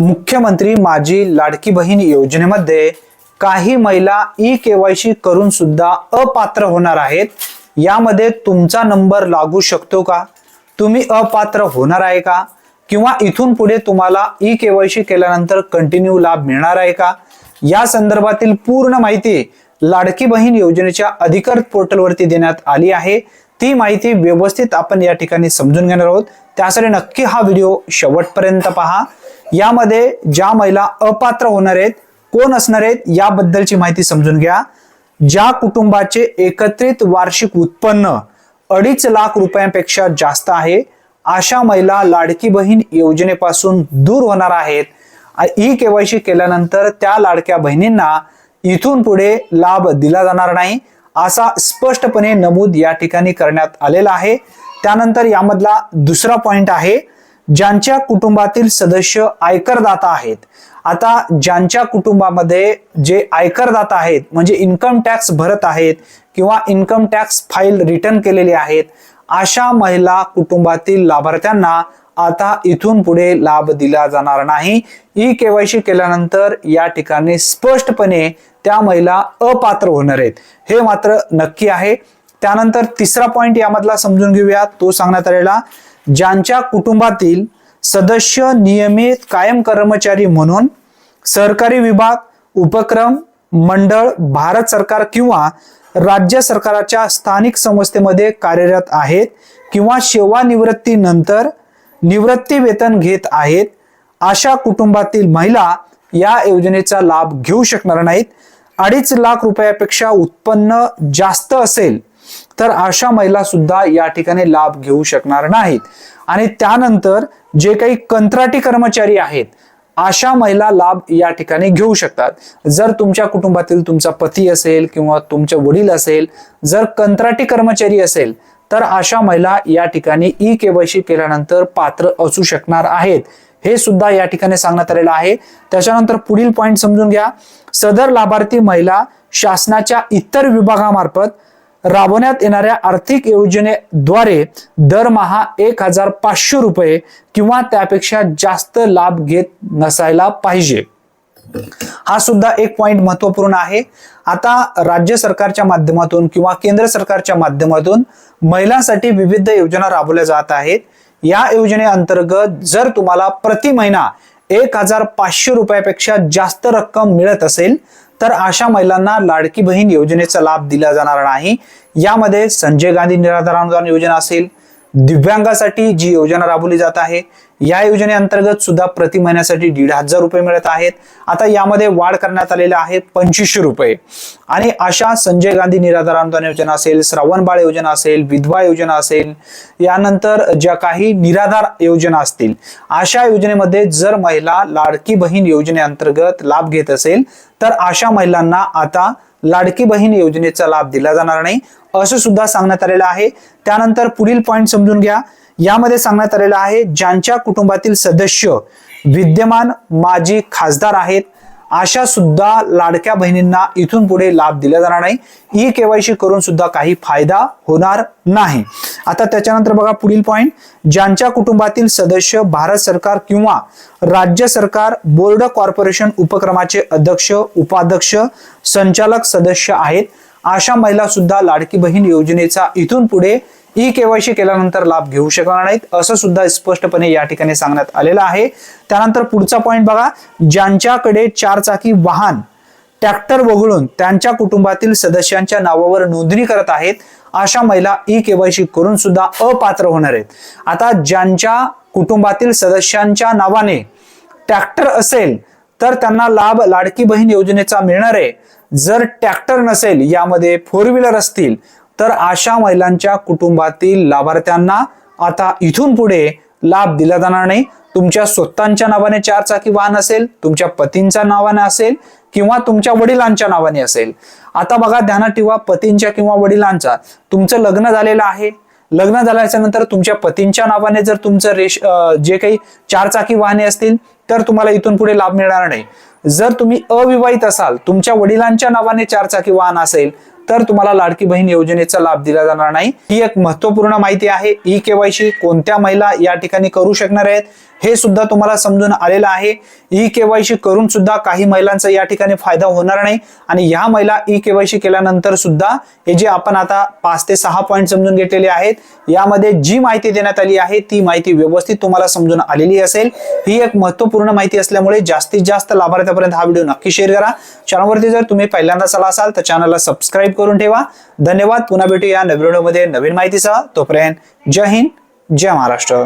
मुख्यमंत्री माझी लाडकी बहीण योजनेमध्ये काही महिला ई केवायसी करून सुद्धा अपात्र होणार आहेत. यामध्ये तुमचा नंबर लागू शकतो का? तुम्ही अपात्र होणार आहे का? किंवा इथून पुढे तुम्हाला ई केवायसी केल्यानंतर कंटिन्यू लाभ मिळणार आहे का? या संदर्भातील पूर्ण माहिती लाडकी बहीण योजनेच्या अधिकृत पोर्टलवरती देण्यात आली आहे. ती माहिती व्यवस्थित आपण या ठिकाणी समजून घेणार आहोत. त्यासाठी नक्की हा व्हिडिओ शेवटपर्यंत पहा. यामध्ये ज्या महिला अपात्र होणार आहेत कोण असणार आहेत याबद्दलची माहिती समजून घ्या. ज्या कुटुंबाचे एकत्रित वार्षिक उत्पन्न अडीच लाख रुपयांपेक्षा जास्त आहे अशा महिला लाडकी बहीण योजनेपासून दूर होणार आहेत. ई केवायसी केल्यानंतर त्या लाडक्या बहिणींना इथून पुढे लाभ दिला जाणार नाही असा स्पष्टपणे नमूद या ठिकाणी करण्यात आलेला आहे. त्यानंतर यामधला दुसरा पॉइंट आहे ज्यांच्या कुटुंबातील सदस्य आयकरदाता आहेत. आता ज्यांच्या कुटुंबामध्ये जे आयकरदाता आहेत म्हणजे इन्कम टॅक्स भरत आहेत किंवा इन्कम टॅक्स फाईल रिटर्न केलेली आहेत अशा महिला कुटुंबातील लाभार्थ्यांना आता इथून पुढे लाभ दिला जाणार नाही. ई केवायसी केल्यानंतर या ठिकाणी स्पष्टपणे त्या महिला अपात्र होणार आहेत. हे मात्र नक्की आहे. त्यानंतर तिसरा पॉइंट यामधला समजून घेऊया. तो सांगण्यात आलेला ज्यांच्या कुटुंबातील सदस्य नियमित कायम कर्मचारी म्हणून सरकारी विभाग उपक्रम मंडळ भारत सरकार किंवा राज्य सरकाराच्या स्थानिक संस्थेमध्ये कार्यरत आहेत किंवा सेवानिवृत्तीनंतर निवृत्ती वेतन घेत आहेत अशा कुटुंबातील महिला या योजनेचा लाभ घेऊ शकणार नाहीत. अडीच लाख रुपयापेक्षा उत्पन्न जास्त असेल तर अशा महिला सुद्धा या ठिकाणी लाभ घेऊ शकणार नाहीत. आणि त्यानंतर जे काही कंत्राटी कर्मचारी आहेत अशा महिला लाभ या ठिकाणी घेऊ शकतात. जर तुमच्या कुटुंबातील तुमचा पती असेल किंवा तुमचे वडील असेल जर कंत्राटी कर्मचारी असेल तर अशा महिला या ठिकाणी ई केवायसी केल्यानंतर पात्र असू शकणार आहेत. हे सुद्धा या ठिकाणी सांगण्यात आलेलं आहे. त्याच्यानंतर पुढील पॉईंट समजून घ्या. सदर लाभार्थी महिला शासनाच्या इतर विभागामार्फत राबवण्यात येणाऱ्या आर्थिक योजनेद्वारे दरमहा एक हजार पाचशे रुपये किंवा त्यापेक्षा जास्त लाभ घेत नसायला पाहिजे. हा सुद्धा एक पॉइंट महत्त्वपूर्ण आहे. आता राज्य सरकारच्या माध्यमातून किंवा केंद्र सरकारच्या माध्यमातून महिलांसाठी विविध योजना राबवल्या जात आहेत. या योजनेअंतर्गत जर तुम्हाला प्रति महिना एक हजार पाचशे रुपयापेक्षा जास्त रक्कम मिळत असेल तर अशा महिलांना लाडकी बहीण योजनेचा लाभ दिला जाणार नाही. यामध्ये संजय गांधी निराधार अनुदान योजना असेल दिव्यांगासाठी जी योजना राबवली जात आहे या योजनेअंतर्गत सुद्धा प्रति महिन्यासाठी दीड हजार रुपये मिळत आहेत. आता यामध्ये वाढ करण्यात आलेल्या आहे पंचवीसशे रुपये. आणि अशा संजय गांधी निराधार अनुदान योजना असेल श्रावण बाळ योजना असेल विधवा योजना असेल यानंतर ज्या काही निराधार योजना असतील अशा योजनेमध्ये जर महिला लाडकी बहीण योजनेअंतर्गत लाभ घेत असेल तर अशा महिलांना आता लाडकी बहीण योजनेचा लाभ दिला जाणार नाही असं सुद्धा सांगण्यात आलेलं आहे. त्यानंतर पुढील पॉईंट समजून घ्या. यामध्ये सांगण्यात आलेलं आहे ज्यांच्या कुटुंबातील सदस्य विद्यमान माजी खासदार आहेत अशा सुद्धा लाडक्या बहिणींना इथून पुढे लाभ दिला जाणार नाही. ई केवायसी करून सुद्धा काही फायदा होणार नाही. आता त्याच्यानंतर बघा पुढील पॉईंट ज्यांच्या कुटुंबातील सदस्य भारत सरकार किंवा राज्य सरकार बोर्ड कॉर्पोरेशन उपक्रमाचे अध्यक्ष उपाध्यक्ष संचालक सदस्य आहेत अशा महिला सुद्धा लाडकी बहीण योजनेचा इथून पुढे ई केवायसी केल्यानंतर लाभ घेऊ शकणार नाहीत असं सुद्धा स्पष्टपणे या ठिकाणी सांगण्यात आलेलं आहे. त्यानंतर पुढचा पॉईंट बघा. ज्यांच्याकडे चारचाकी वाहन ट्रॅक्टर वगळून त्यांच्या कुटुंबातील सदस्यांच्या नावावर नोंदणी करत आहेत अशा महिला ई केवायसी करून सुद्धा अपात्र होणार आहेत. आता ज्यांच्या कुटुंबातील सदस्यांच्या नावाने ट्रॅक्टर असेल तर त्यांना लाभ लाडकी बहीण योजनेचा मिळणार आहे. जर ट्रॅक्टर नसेल यामध्ये फोर व्हीलर असतील तर अशा महिलांच्या कुटुंबातील लाभार्थ्यांना आता इथून पुढे लाभ दिला जाणार नाही. तुमच्या स्वतःच्या नावाने चार चाकी वाहन असेल तुमच्या पतींच्या नावाने असेल किंवा तुमच्या वडिलांच्या नावाने असेल. आता बघा ध्यानात ठेवा पतींच्या किंवा वडिलांचा. तुमचं लग्न झालेलं आहे. लग्न झाल्याच्यानंतर तुमच्या पतींच्या नावाने जर तुमचं रेश जे काही चार चाकी वाहने असतील तर तुम्हाला इथून पुढे लाभ मिळणार नाही. जर तुम्ही अविवाहित असाल तुमच्या वडिलांच्या नावाने चार चाकी वाहन असेल तर तुम्हाला लाडकी बहीण योजनेचा लाभ दिला जाणार नाही. ही एक महत्त्वपूर्ण माहिती आहे. ई केवायसी कोणत्या महिला या ठिकाणी करू शकणार आहेत हे सुद्धा तुम्हाला समजून आलेलं आहे. ई केवायसी करून सुद्धा काही महिलांचा या ठिकाणी फायदा होणार नाही. आणि या महिला ई केवायसी केल्यानंतर सुद्धा हे जे आपण आता पाच ते सहा पॉईंट समजून घेतलेले आहेत यामध्ये जी माहिती देण्यात आली आहे ती माहिती व्यवस्थित तुम्हाला समजून आलेली असेल. ही एक महत्त्वपूर्ण माहिती असल्यामुळे जास्तीत जास्त लाभार्थ्यापर्यंत हा व्हिडिओ नक्की शेअर करा. चॅनलवरती जर तुम्ही पहिल्यांदाच आला असाल तर चॅनलला सबस्क्राईब करून ठेवा. धन्यवाद. पुन्हा भेटूया नवीन व्हिडिओमध्ये नवीन माहितीसह. तोपर्यंत जय हिंद जय महाराष्ट्र.